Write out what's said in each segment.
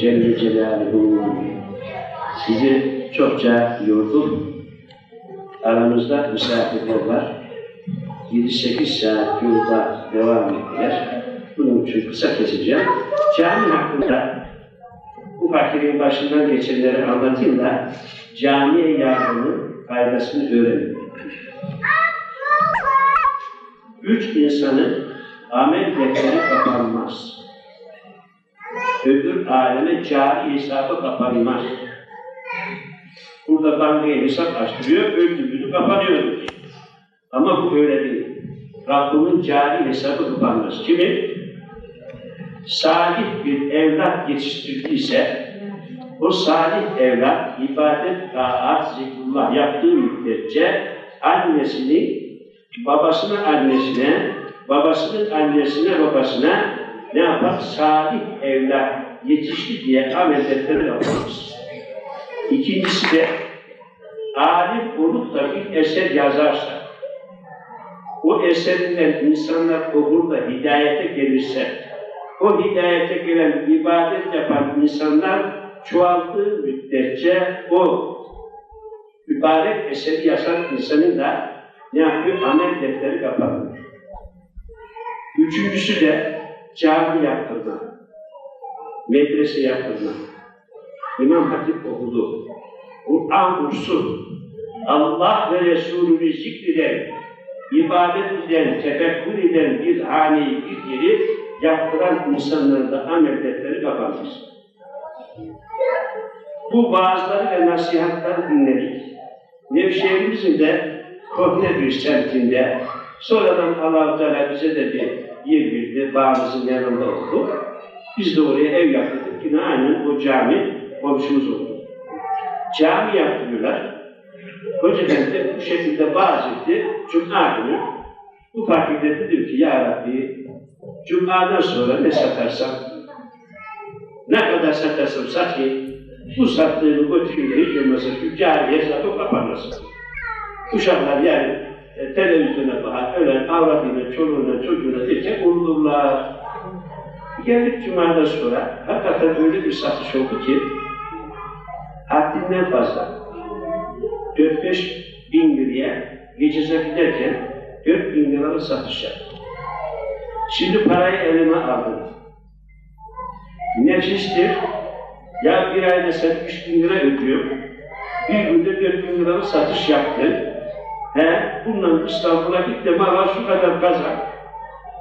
Celle Celaluhu. Sizi çokça yordum. Aramızda misafirler var. 7-8 saat yolda devam ettiler. Bunun için kısa keseceğim. Cami hakkında bu fakirin başından geçenleri anlatayım da camiye yardımın faydasını öğrenin. Üç insanın amel defteri kapanmaz. Öbür aleme cari hesabı kapanmaz. Burada bankaya hesap açtırıyor, öbür kapanıyor. Ama bu öyle değil. Rabbimin cari hesabı kapanmaz. Kimi? Salih bir evlat yetiştirdiyse, o salih evlat ibadet, taat, zikrullah yaptığı müddetçe annesini, babasının annesine, babasının annesine, babasına ne yapar? Salih evlat yetişti diye amel defterine yapmamız. İkincisi de alim olup da bir eser yazarsa, o eserinden insanlar okur da hidayete gelirse, o hidayete gelen ibadet yapan insanlar çoğaldığı müddetçe o mübarek eseri yazan insanın da ne yapıyor? Amel defteri kapanıyor. Üçüncüsü de cami yaptırma, medrese yaptırma. İmam Hatip okudu. Kur'an kursu, Allah ve Resulü'nü zikreden, ibadet eden, tefekkür eden bir haneyi, bir yeri yaptıran insanların da amel defteri kapanmış. Bu vaazları ve nasihatları dinledik. Nevşehir'imizin de Kohne bir semtinde sonradan Allah-u Teala bize de bir yer bildi, bağımızın yanında oldu. Biz de oraya ev yaptık. Yine aynen o cami komşumuz oldu. Cami yaptırıyorlar. Hoca de bu şekilde vaaz etti. Cuma günü bu fakirde dedim ki Ya Rabbi Cuma'dan sonra ne satarsam ne kadar satarsam satayım bu sattığımı götürüyor hiç olmazsa şu cariye satıp kapanmasın. Uşaklar yani e, televizyona bakar, ölen avradıyla, çoluğuna, çocuğuna derken vurulurlar. Geldik Cuma'dan sonra hakikaten öyle bir satış oldu ki haddinden fazla 4-5 bin liraya geceze giderken 4 bin liralık satış yaptım. Şimdi parayı elime aldım. Nefistir. Ya bir ayda sen 3 bin lira ödüyor. Bir günde 4 bin liralık satış yaptı. He, bundan İstanbul'a git de bana şu kadar kazan.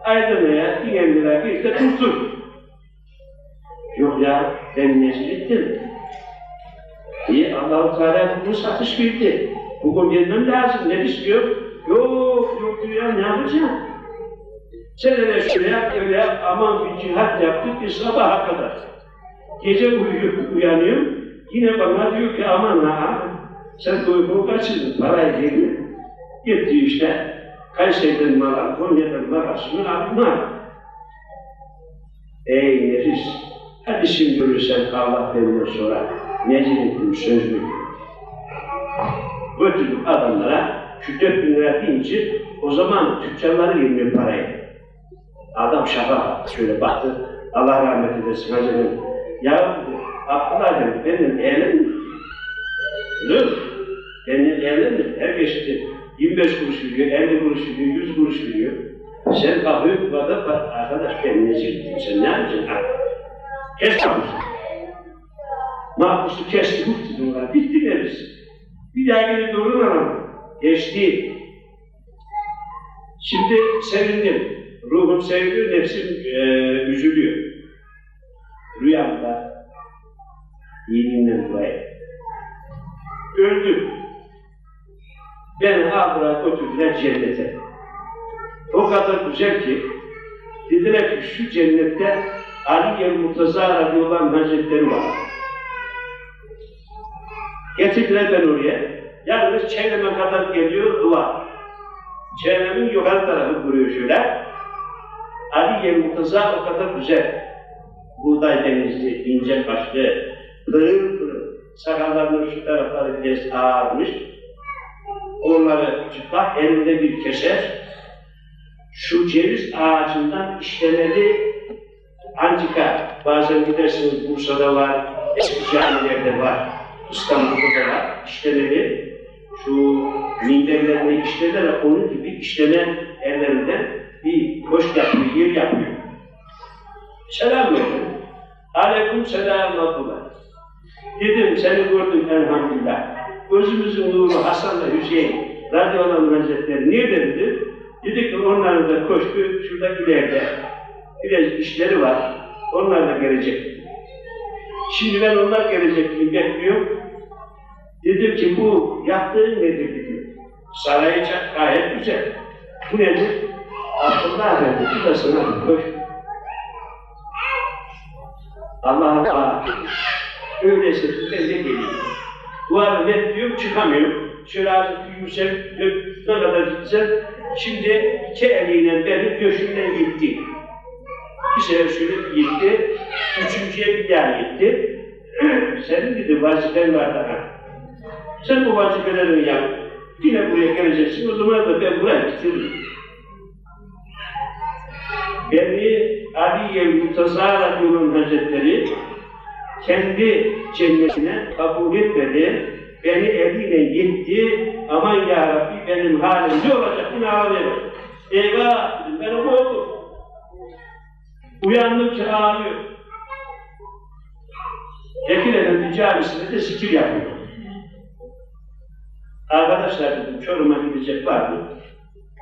Ayda ne ya? 1000 lira bir de kurtul. Yok ya, ettim. İyi, Allah-u Teala bunu satış bildi. Bugün vermem lazım, ne istiyor? Yok, yok diyor ya, ne yapacağım? Sen öyle şöyle yap, öyle yap, aman bir cihat yaptık bir sabaha kadar. Gece uyuyup uyanıyorum, yine bana diyor ki aman ha, sen uykunu kaçırdın, parayı mi? Gitti işte, Kayseri'den mal al, Konya'dan mal al, şunu al. Ey nefis, hadi şimdi görürsen Allah benden sonra nezil ettim söz mü? Götürdüm adamlara, şu dört bin lira deyince, o zaman tüccarları vermiyor parayı. Adam şaka şöyle baktı. Allah rahmet eylesin hacı. Ya Abdullah dedi, benim mi? Dur. Benim evlen mi? Herkes dedi, 25 kuruş veriyor, 50 kuruş veriyor, 100 kuruş veriyor. Sen bakıyorsun bana, bak, arkadaş ben ne sen ne yapacaksın? Kapısı. Mahpusu kesti, ona, bitti deriz. Bir daha gelip durun ama, geçti. Şimdi sevindim. Ruhum seviliyor, nefsim e, üzülüyor. Rüyamda yeminle dolayı. Öldüm. Beni aldılar götürdüler cennete. O kadar güzel ki dediler ki şu cennette Aliye Murtaza radıyallahu hazretleri var. Getirdiler ben oraya. Yalnız çevreme kadar geliyor duvar. Çevremin yukarı tarafı duruyor şöyle. Aliye Murtaza o kadar güzel. Buğday denizli, ince kaşlı, pırıl pırıl. Sakallarının şu tarafları biraz ağarmış. onları çıplak elinde bir keser, şu ceviz ağacından işlemeli antika, bazen gidersiniz Bursa'da var, eski camilerde var, İstanbul'da da var, işlemeli şu minderlerini işlerler, onun gibi işleme ellerinden bir hoş yapıyor, yer yapıyor. Selam verdim. Aleyküm selam Abdullah. Dedim seni gördüm elhamdülillah. Gözümüzün nuru Hasan'la Hüseyin radyolan hazretleri nerede dedi? Dedik ki onların da koştu şurada ileride. Biraz işleri var. Onlar da gelecek. Şimdi ben onlar gelecek diye bekliyorum. Dedim ki bu yaptığın nedir dedim. Sarayı gayet güzel. Bu nedir? Abdullah verdi. Şurasına koş. Allah Allah. Öyleyse ben de geleyim. Duvarı net diyorum çıkamıyorum. Şöyle azıcık yüksek, ne kadar gitsem. Şimdi iki eliyle beni göğsümden gitti. Bir sefer şöyle gitti. Üçüncüye bir daha gitti. Senin dedi vazifen var daha. Sen bu vazifelerini yap. Yine buraya geleceksin. O zaman da ben buraya bitiririm. Beni Aliye Mutazara Yolun Hazretleri kendi cennetine kabul etmedi. Beni eliyle gitti. Aman ya Rabbi benim halim ne olacak? Yine ağlıyor. Eyvah ben onu oldum. Uyandım ki ağlıyor. Ekil Efendi camisinde de zikir yapıyor. Arkadaşlar dedim Çorum'a gidecek var mı?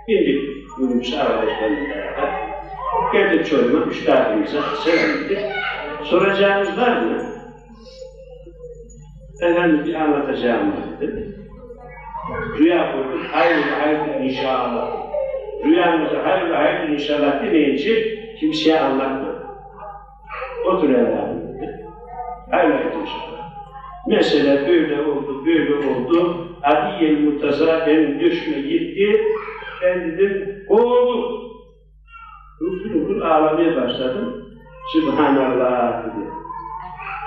Bindik minibüs arkadaşlarımla beraber. Geldik Çorum'a, müştahimize selam ettik. Soracağınız var mı? Efendim bir anlatacağım var dedim. Rüya kurduk, hayırlı hayırlı inşallah. Rüyamızı hayırlı hayırlı inşallah demeyince kimseye anlatma. Otur evladım dedi. Hayırlı inşallah. Böyle oldu, böyle oldu. Adiye Murtaza benim düşme gitti. Ben dedim, oldu. Ruhul ruhul ağlamaya başladım. Sübhanallah dedi.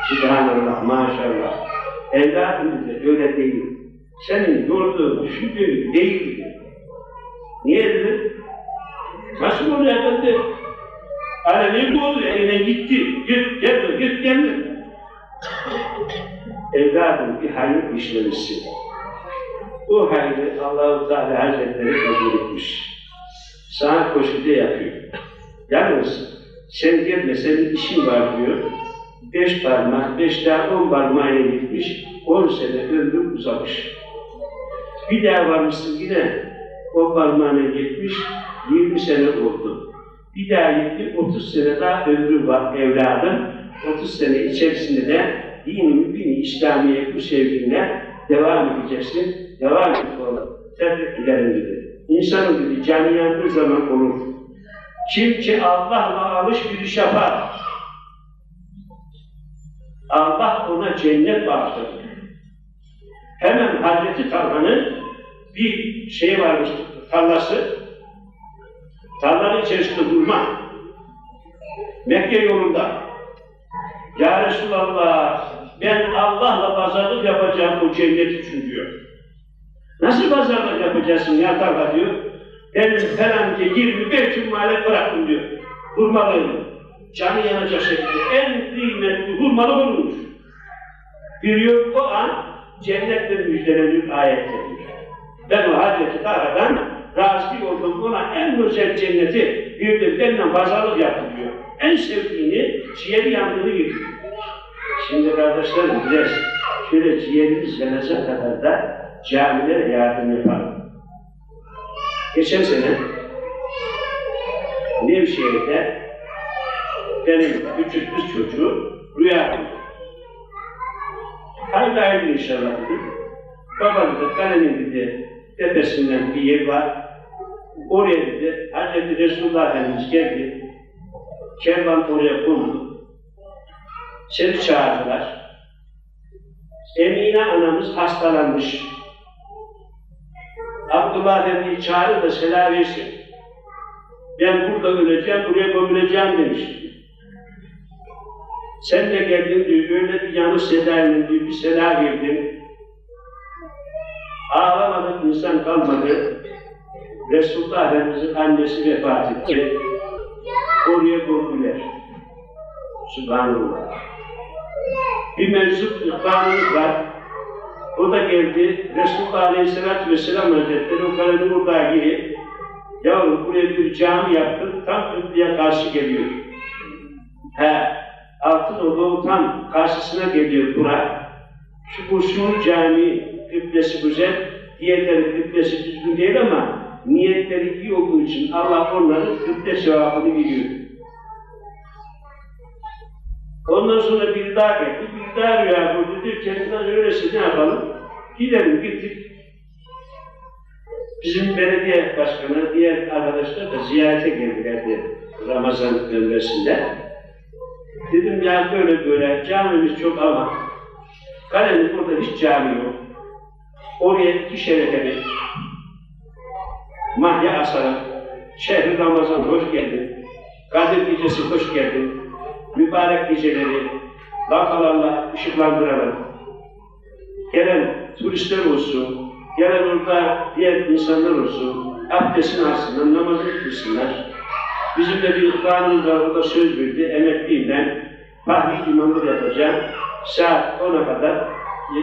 Sübhanallah, maşallah. Evladım dedi, öyle değil. Senin gördüğün, düşündüğün değil dedi. Niye dedi? Nasıl oluyor efendi? Alevi bu oldu, eline gitti. Git, gel, git, gelme. Evladım bir hayır işlemişsin. Bu hayrı Allah-u Teala Hazretleri kabul etmiş. Sana koşuda yapıyor. Yalnız sen gelme, senin işin var diyor. Beş parmak, beş daha on parmağına gitmiş, on sene ömrü uzamış. Bir daha varmışsın yine on parmağına gitmiş, yirmi sene oldu. Bir daha gitti, otuz sene daha ömrü var evladım. Otuz sene içerisinde de dini, dini, İslamiye bu sevginle devam edeceksin, devam et oğlum. Tebrik ederim dedi. İnsanın dedi, canı yandığı zaman olur. Kim ki Allah'la alışveriş yapar, Allah ona cennet bağışladı. Hemen Hazreti Talha'nın bir şey varmış, tarlası, tarlanın içerisinde hurma. Mekke yolunda. Ya Resulallah, ben Allah'la pazarlık yapacağım bu cennet için diyor. Nasıl pazarlık yapacaksın ya tarla diyor. Ben falan ki 25 cumhuriyet bıraktım diyor. Hurmalıyım. Canı yanacak şekilde en kıymetli hurmalı bulunmuş. Biliyor o an cennetle müjdeleniyor ayetlerdir. Ben o Hazreti Tara'dan razı oldum ona en güzel cenneti pazarlık yaptı diyor. En sevdiğini, ciğeri yandığını getiriyor. Şimdi kardeşlerim biraz şöyle ciğerimiz yanacak kadar da camilere yardım yapalım. Geçen sene Nevşehir'de benim küçük kız çocuğu rüya gördü. Hayırlı inşallah dedim. Baba dedi, kalemin dedi, tepesinden bir yer var. Oraya dedi, Hazreti Resulullah Efendimiz geldi. Kervan oraya kondu. Seni çağırdılar. Emine anamız hastalanmış. Abdullah Efendi'yi çağırın da selam versin. Ben burada öleceğim, buraya gömüleceğim demiş. Sen de geldin diyor, öyle bir yanlış sedayla diyor, bir seda verdin. Ağlamadık insan kalmadı. Resulullah Efendimiz'in annesi vefat etti. Oraya koydular. Subhanallah. Bir mevzup ihvanımız var. O da geldi. Resulullah Aleyhisselatü Vesselam Hazretleri o karanın orada girip yavrum buraya bir cami yaptım. Tam kıblıya karşı geliyor. He, altın oğlu tam karşısına geliyor bura. Şu kurşun cami kıblesi güzel, diğerleri kıblesi düzgün değil ama niyetleri iyi olduğu için Allah onların kıble sevabını veriyor. Ondan sonra bir daha geldi, bir daha rüya gördü. Diyor kendinden öyleyse ne yapalım? Gidelim gittik. Bizim belediye başkanı, diğer arkadaşlar da ziyarete geldilerdi Ramazan dönmesinde. Dedim ya böyle böyle camimiz çok ama Kalenin burada hiç cami yok. Oraya iki şerefeli mahya asarak şehri Ramazan hoş geldin. Kadir gecesi hoş geldin. Mübarek geceleri lambalarla ışıklandıralım. Gelen turistler olsun, gelen orada diğer insanlar olsun, abdestini alsınlar, namazını kılsınlar. Bizim de bir ihvanımız var, o da söz verdi, emekliyim ben. Fahri imamlık yapacağım. Saat 10'a kadar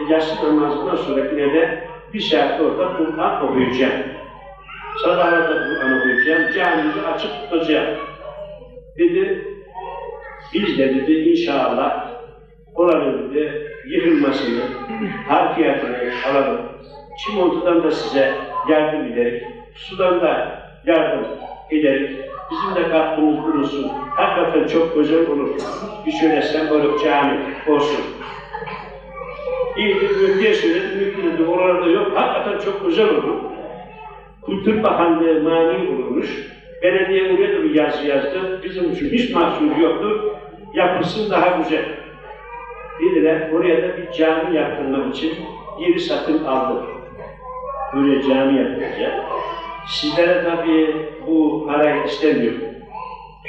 yatsı namazından sonra yine de bir saat orada Kur'an okuyacağım. Sabahlarda Kur'an okuyacağım, camimizi açık tutacağım. Dedi, biz de dedi inşallah oranın dedi yıkılmasını, harfiyatını alalım. Çimontudan da size yardım ederek, sudan da yardım ederek, bizim de katkımız bulunsun. Hakikaten çok güzel olur. Bir şöyle sembolik cami olsun. İyidir, müftüye söyledim, müftünün de oralarda yok. Hakikaten çok güzel olur. Kültür Bakanlığı mani olmuş. Belediye oraya da bir yazı yazdı. Bizim için hiç mahsur yoktur. Yapılsın daha güzel. Dediler, oraya da bir cami yaptırmak için yeri satın aldı. Böyle cami yapılacak. Sizlere tabii bu parayı istemiyorum.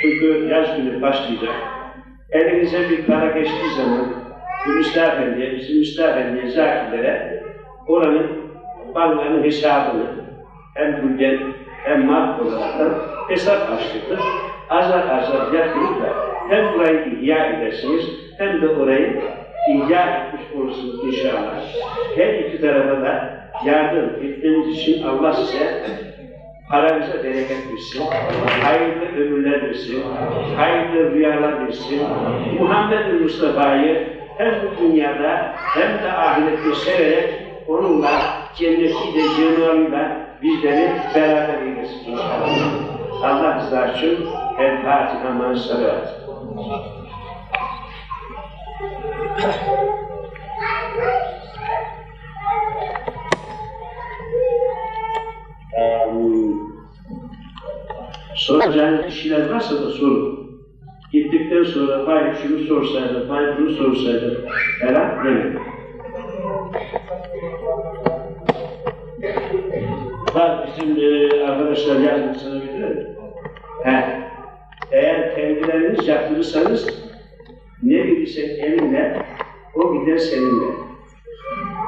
Çünkü yaz günü başlayacak. Elinize bir para geçtiği zaman Müslüman Efendi'ye, Müslüman Efendi'ye, zakirlere oranın bankanın hesabını hem bülgen hem maddi olarak hesap açtırdık. Azar azar yatırıp da hem burayı ihya edersiniz hem de orayı ihya etmiş olursunuz inşallah. Her iki tarafa da yardım etmeniz için Allah size paranıza bereket versin, hayırlı ömürler versin, hayırlı rüyalar versin. Muhammed Mustafa'yı hem bu dünyada hem de ahirette severek onunla cennetiyle, cenabıyla bizleri beraber eylesin inşallah. Allah rızası için El Fatiha man salavat. Amin. Soracağınız kişiler varsa da sorun. Gittikten sonra bay şunu sorsaydı, bay bunu sorsaydı falan demeyin. Bak bizim e, arkadaşlar yazdık sana bildirir mi? He. Eğer kendileriniz yaptırırsanız ne bilirsen elinle, o gider seninle.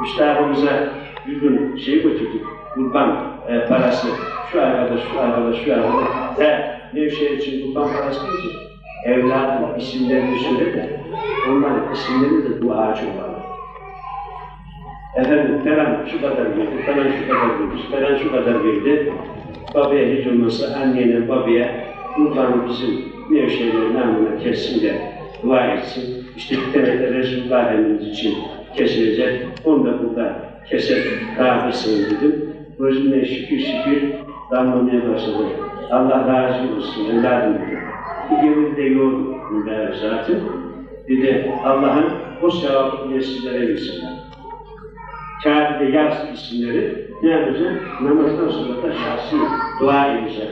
Müstahımıza bir gün şey götürdük, kurban e, parası. Şu arkadaş, şu arkadaş, şu arkadaş. He, Nevşehir için kurban parası değil Evladım isimlerini söyle de, onların isimlerini de duacı olalım. Efendim falan şu kadar verdi, falan şu kadar verdi, falan şu kadar verdi. Babaya hiç olmazsa annene, babaya kurbanı bizim Nevşehir'in namına kessin de dua etsin. İşte bir tane de Resulullah Efendimiz için kesilecek. Onu da burada keser dağıtırsın dedim. Gözümden şükür şükür damlamaya başladı. Allah razı olsun evladım dedi. Bir gemini de yoğurdu mübarek zaten. Dedi Allah'ın o sevabını nesillere versinler. Kabe'de yaz isimleri ne yapacak? Namazdan sonra da şahsi dua edecek.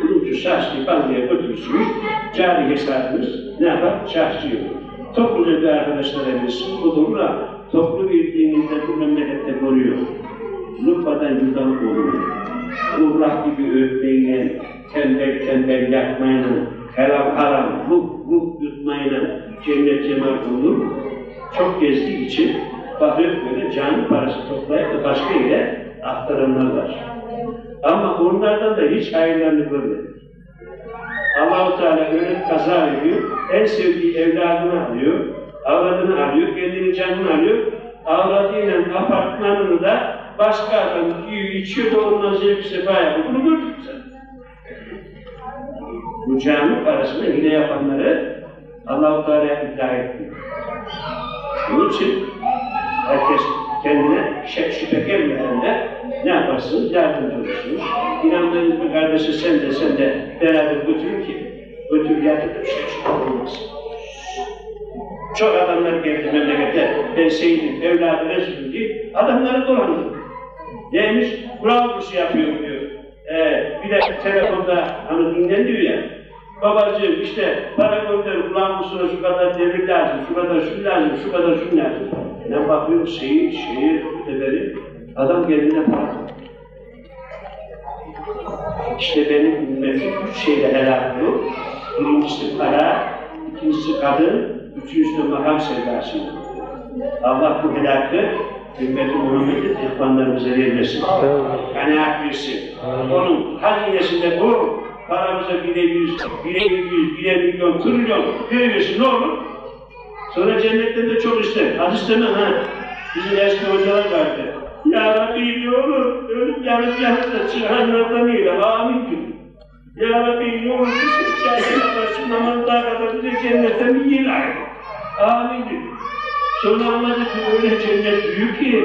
Kurucu şahsi bankaya götürürsünüz, cari hesabınız ne yapar? Şahsi olur. Topluca bir arkadaşlara versin, o da olur toplu bildiğinizde bu memlekette koruyor. Lütfadan yurdan olur. Urlak gibi öpmeyle, tembel tembel yapmayla, helal haram, bu bu yutmayla cennet cemal olur. Çok gezdiği için bakıyor böyle cami parası toplayıp da başka yere aktaranlar var. Ama onlardan da hiç hayırlarını görmedik. Allah-u Teala öyle kaza veriyor, en sevdiği evladını alıyor, avradını alıyor, kendini canını alıyor, avradıyla apartmanını da başka adam yiyor, içiyor da ondan zevk sefa yapıyor. Bunu gördük sen. Bu cami parasını hile yapanları Allah-u Teala iddia etmiyor. Bunun için herkes kendine şek şüphe gelmeden de ne yaparsınız? Yardımcı olursunuz. İnandığınız bir kardeşi sen de sen de beraber götürün ki götür yatırıp şek şüphe olmasın. Çok adamlar geldi memlekete, ben Seyit'im, evladı Resulüm diye adamları dolandırdı. Neymiş? Kursu yapıyor. Ee, bir de telefonda hani dinlen diyor ya, babacığım işte para gönder Kur'an kursuna şu kadar demir lazım, şu kadar şu lazım, şu kadar şu lazım. Ben bakıyorum şehir, şehir, öteberi, adam kendine para. İşte benim mevcut üç şeyle helal bu. Birincisi para, ikincisi kadın, üçüncüsü makam sevdası. Allah bu helakı ümmeti Muhammed'in ihvanlarımıza vermesin. Kanaat versin. Onun hazinesinde bu paramıza bire yüz, bire yüz, bire milyon, trilyon verirsin ne olur? Sonra cennetten de çok ister. Az istemem ha. Bizim eski hocalar vardı. Ya Rabbi ne olur, ölüp yanıp yanıp da çıkanlardan eyle. Amin diyor. Ya Rabbi ne olur, bizim cahil karşı namazlar kadar bize cennetten bir yer ayır. Amin diyor. Sonra anladık ki öyle cennet büyük ki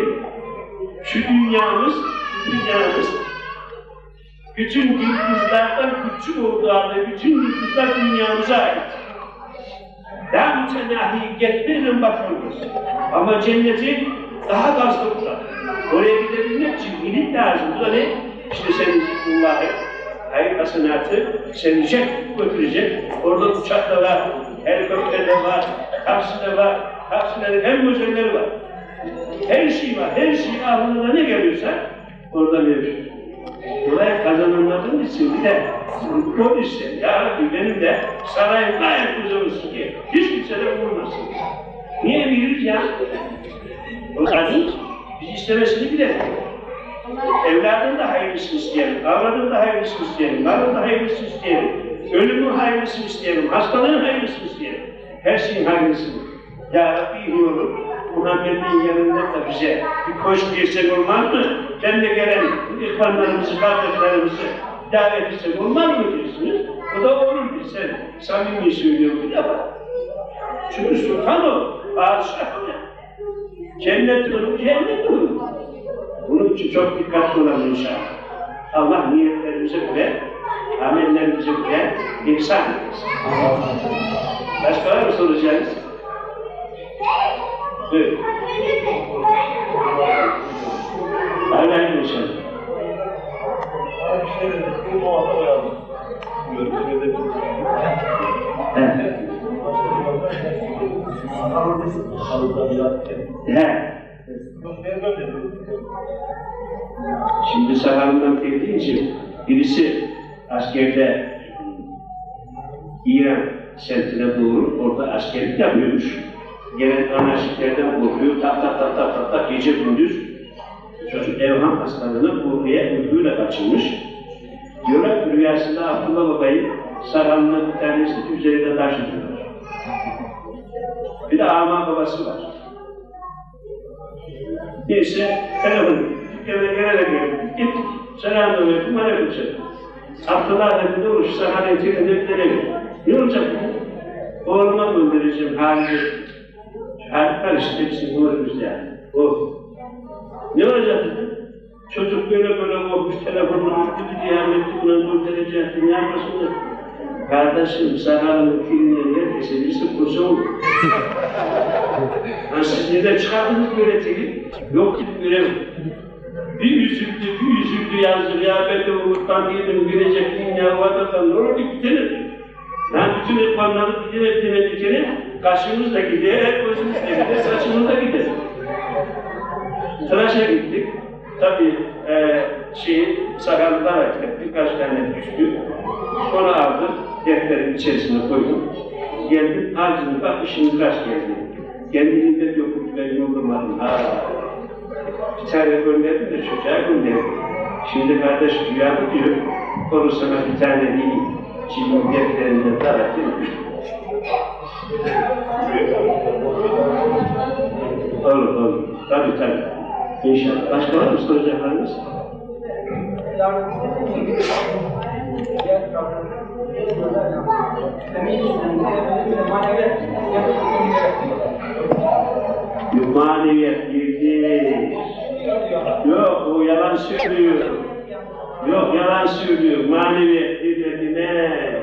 şu dünyamız, dünyamız bütün yıldızlardan küçük olduğu halde bütün yıldızlar dünyamıza ait. Daha mütenahi getirin bakıyoruz. Ama cenneti daha uzak. Oraya gidebilmek için ilim lazım. Bu da ne? İşte senin zikrullahı, hayır hasenatı seni götürecek. Orada uçak da var, helikopter de var, taksi de var, taksilerin hem özelleri var. Her şey var, her şey aklına ne geliyorsa orada mevcut. Buraya kazananların için bir de polisler, ya Rabbi benim de sarayım gayet olsun ki hiç kimse de vurmasın. Niye biliriz ya? O kadın biz istemesini bilelim. Evladın da hayırlısını isteyelim, avradın da hayırlısını isteyelim, malın da hayırlısını isteyelim, ölümün hayırlısını isteyelim, hastalığın hayırlısını isteyelim. Her şeyin hayırlısını. Ya Rabbi iyi olur, Muhammed'in yanında da bize bir koş girsek olmaz mı? Kendi gelen ihvanlarımızı, kardeşlerimizi davet etsek olmaz mı diyorsunuz? O da olur bir sen. Samimi söylüyorum bir defa. Çünkü sultan o, padişah o. Cennet olur, cennet olur. Bunun için çok dikkatli olalım inşallah. Allah niyetlerimize göre, amellerimize göre insan etsin. Başka var mı soracağınız? Buyurun. Aleyküm selam. Evet. He. Şimdi sakalından dediği için birisi askerde İran semtine doğru orada askerlik yapıyormuş. Gelen anarşiklerden korkuyor, tak tak tak tak tak tak gece gündüz çocuk evham hastalığına korkuya uykuyla kaçırmış. Diyorlar ki rüyasında Abdullah Baba'yı bir tanesi üzerinde taşıtıyorlar. Bir de ama babası var. Neyse, telefon, dükkana gelerek geldik, gittik. Selamun aleyküm, aleyküm selam. Abdullah oruç, sahanın tirinde bir tane Ne olacak? Oğluma göndereceğim halini. Hali karıştı, hepsini görürüz yani. Oh. Ne olacak dedi? Çocuk böyle böyle korkmuş, telefonla gitti bir diyanet, buna gönderecektim, ne yapmasın da. Kardeşim, sakalının kirinden herkese birisi kursa olur. Ha siz nereden çıkardınız böyle teli? Yok gidip görelim. Bir üzüldü, bir üzüldü yazdı. Ya ben de umuttan değildim, görecektim ya vatadan. Ne oldu gidelim. Ben bütün ekvanları dikene dikene dikene, kaşımız da gider, gözümüz de gider, saçımız da gider. Tıraşa gittik. Tabii e, şeyi sakalından ettik, birkaç tane düştü. Onu aldım, defterin içerisine koydum. Geldim, ardını bak işin kaç geldi. Kendiliğinden yok. ben yollamadım. Ha. Bir tane gönderdim de çocuğa gönderdim. Şimdi kardeş mı diyor, konusuna bir tane değil, defterinden davet edilmiş. Olur, olur. Tabii tabii. İnşallah. Başka var mı soracaklarınız? Maneviyat girdi. Yok, o yalan söylüyor. Yok, yalan söylüyor. Maneviyat girdiğine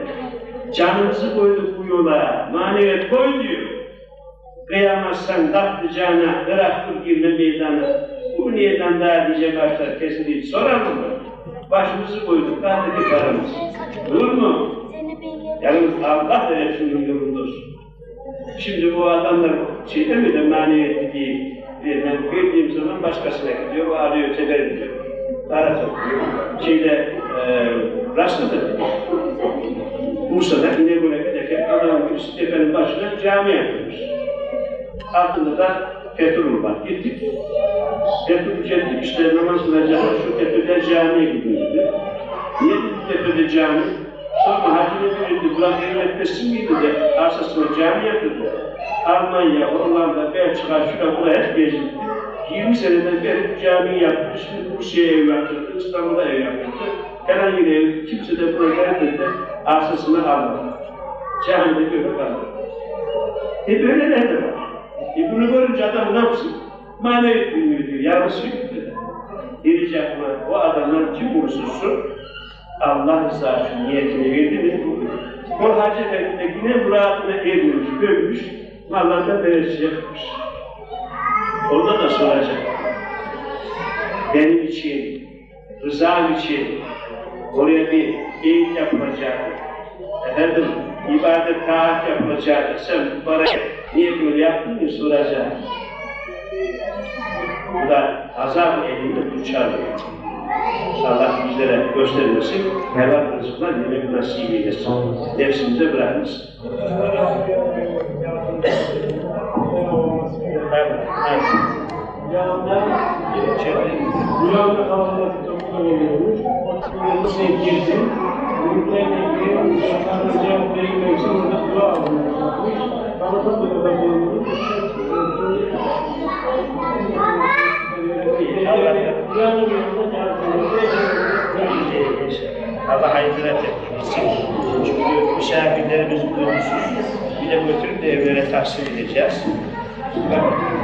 canımızı koyduk bu yola. Maneviyat koy diyor. Kıyamazsan tatlıcana, bıraktır girme meydana. Bu niyeden daha diyecek başlar kesilip soralım mı? Başımızı koyduk, dedik paramız. Olur mu? Yalnız Allah da hepsinin yolunda olsun. Şimdi bu adamlar şeyde mi de maneviyatı değil. Ben girdiğim zaman başkasına gidiyor, o arıyor, teber ediyor. Para topluyor. Şeyde, e, rastladı. Bursa'da İnegöl'e giderken adamın birisi tepenin başına cami yapıyormuş. Altında da petrol var. Gittik. Petrol geldik işte namaz kılacağız. Şu tepede camiye gidiyor dedi. Niye dedi tepede cami? Sonra hacine verildi. Burak Devletmesi miydi de arsasına cami yapıldı. Almanya, Hollanda, Belçika, şurada buraya hep gezildi. 20 seneden beri cami yaptı. Şimdi Rusya'ya ev yaptırdı, İstanbul'a ev yaptırdı. Herhangi bir ev, kimse de buraya gelmedi arsasını almadı. Camide görüp aldı. E böyle de var. E bunu görünce adam ne yapsın? Manevi bilmiyor diyor, yarısı yok dedi. Diyecek mi? O adamlar kim olursa olsun, Allah rızası için niyetini verdi mi? O Hacı Efendi de yine muradına ermiş, görmüş, mallarına veresi yapmış. Da soracak. Benim için, rızam için, oraya bir eğit yapılacak. Efendim, ibadet taat yapılacak. Sen bana niye böyle yaptın diye soracak. Bu da azap elinde kurçalıyor. Allah bizlere göstermesin, helal rızıklar yemek nasip eylesin. Nefsimize bırakmasın. Rüyamda kitabına girdim. Gruplarla ilgili insanlara cevap verilmek için orada dua alınmış. Allah hayırlı etsin. Çünkü misafirlerimiz duygusuz. Bir de götürüp de evlere tahsil edeceğiz. Allah'ın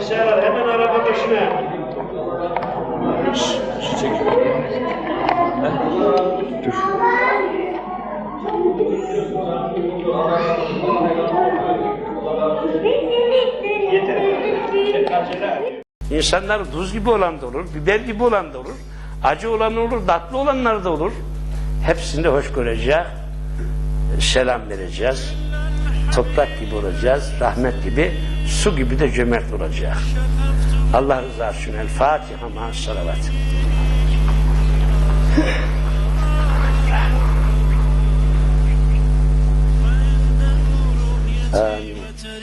bize var. Hemen araba başına. İnsanlar tuz gibi olan da olur, biber gibi olan da olur, acı olan olur, tatlı olanlar da olur. Hepsini hoş göreceğiz, selam vereceğiz, toprak gibi olacağız, rahmet gibi, su gibi de cömert olacak. Allah rızası için El Fatiha ma salavat.